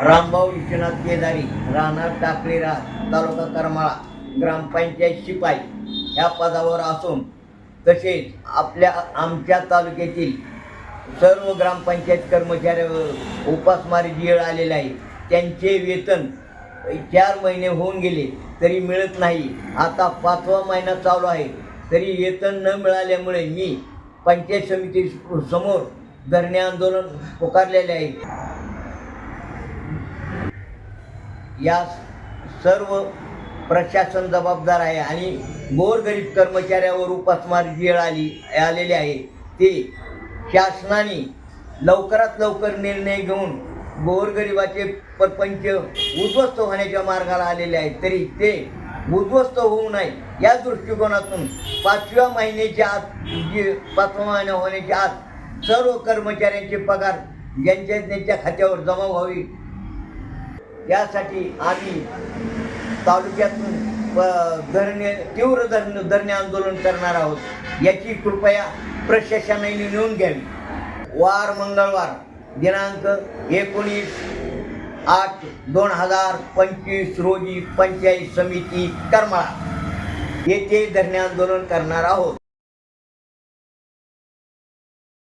रामभाऊ विश्वनाथ केदारी राहणार टाकळीरा तालुका करमाळा ग्रामपंचायत शिपाई. ह्या पदावर असून तसेच आपल्या आमच्या तालुक्यातील सर्व ग्रामपंचायत कर्मचाऱ्यावर उपासमारी जी आलेले आहे त्यांचे वेतन चार महिने होऊन गेले तरी मिळत नाही. आता पाचवा महिना चालू आहे तरी वेतन न मिळाल्यामुळे मी पंचायत समिती समोर धरणे आंदोलन पुकारलेले आहे. या सर्व प्रशासन जबाबदार आहे आणि गोरगरीब कर्मचाऱ्यावर उपासमार जी वेळ आली आलेली आहे ते शासनाने लवकरात लवकर निर्णय घेऊन गोरगरिबाचे परपंच उद्ध्वस्त होण्याच्या मार्गाला आलेले आहेत. तरी ते उद्ध्वस्त होऊ नये. या दृष्टिकोनातून पाचव्या महिन्याच्या आत जे पाचवा महिना होण्याच्या आत सर्व कर्मचाऱ्यांचे पगार ज्यांच्या त्यांच्या खात्यावर जमा व्हावी यासाठी आम्ही तालुक्यातून प- धरणे तीव्र धरणे धरणे आंदोलन करणार आहोत. याची कृपया प्रशासनाने नोंद घ्यावी. वार मंगळवार दिनांक एकोणीस आठ दोन हजार पंचवीस रोजी पंचायत समिती करमाळा. येथे धरणे आंदोलन करणार आहोत.